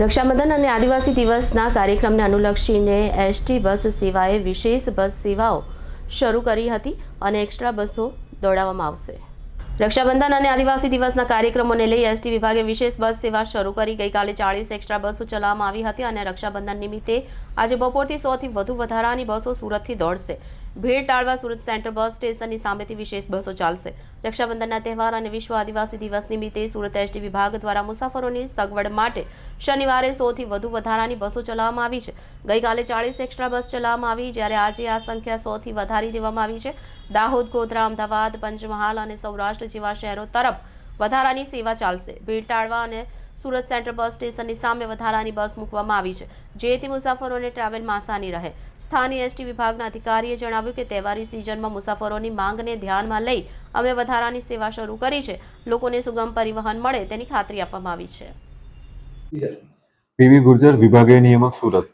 રક્ષાબંધન અને આદિવાસી દિવસના કાર્યક્રમને અનુલક્ષીને એસટી બસ સેવાએ વિશેષ બસ સેવાઓ શરૂ કરી હતી અને એક્સ્ટ્રા બસો દોડાવવામાં આવશે. રક્ષાબંધન અને આદિવાસી દિવસના કાર્યક્રમોને લઈ એસટી વિભાગે વિશેષ બસ સેવા શરૂ કરી. ગઈકાલે ચાળીસ એક્સ્ટ્રા બસો ચલાવવામાં આવી હતી અને રક્ષાબંધન નિમિત્તે આજે બપોરથી સોથી વધુ વધારાની બસો સુરતથી દોડશે. ભીડ ટાળવા સુરત સેન્ટ્રલ બસ સ્ટેશનની સામેથી વિશેષ બસો ચાલશે. રક્ષાબંધનના તહેવાર અને વિશ્વ આદિવાસી દિવસ નિમિત્તે સુરત એસટી વિભાગ દ્વારા મુસાફરોની સગવડ માટે શનિવારે સોથી વધુ વધારાની બસો ચલાવવામાં આવી છે. ગઈકાલે ચાળીસ એક્સ્ટ્રા બસ ચલાવવામાં આવી, જ્યારે આજે આ સંખ્યા સોથી વધારી દેવામાં આવી છે. દાહોદ, ગોધરા, અમદાવાદ, પંચમહાલ અને સૌરાષ્ટ્ર જેવા શહેરો તરફ વધારાની સેવા ચાલશે. ભીડ ટાળવા અને સુરત સેન્ટ્રલ બસ સ્ટેશનની સામે વધારાની બસ મૂકવામાં આવી છે, જેથી મુસાફરોને ટ્રાવેલમાં આસાની રહે. સ્થાનિક એસટી વિભાગના અધિકારીએ જણાવ્યું કે તહેવારી સિઝનમાં મુસાફરોની માંગને ધ્યાનમાં લઈ અમે વધારાની સેવા શરૂ કરી છે. લોકોને સુગમ પરિવહન મળે તેની ખાતરી આપવામાં આવી છે. પીવી ગુર્જર વિભાગીય નિયામક સુરત.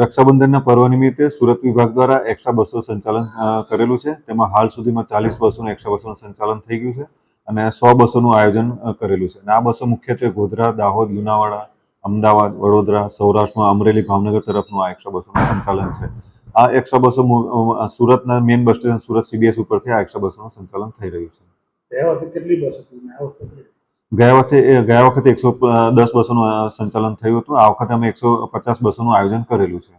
રક્ષાબંધનના પર્વ નિમિત્તે સુરત વિભાગ દ્વારા એક્સ્ટ્રા બસો સંચાલન કરેલું છે. તેમાં હાલ સુધીમાં ચાલીસ બસોનું એક્સ્ટ્રા બસોનું સંચાલન થઈ ગયું છે. અને સો બસોનું આયોજન કરેલું છે. અને આ બસો મુખ્યત્વે ગોધરા દાહોદ લુણાવાડા અમદાવાદ વડોદરા સૌરાષ્ટ્રમાં અમરેલી ભાવનગર તરફનું આ એકસો બસોનું સંચાલન છે. આ એકસો બસો સુરતના main bus station Surat CBS ઉપરથી આ એકસો બસોનું સંચાલન થઈ રહ્યું છે. કેટલી બસ ગયા વખતે ગયા વખતે એકસો દસ બસોનું સંચાલન થયું હતું. આ વખતે અમે એકસો પચાસ બસોનું આયોજન કરેલું છે.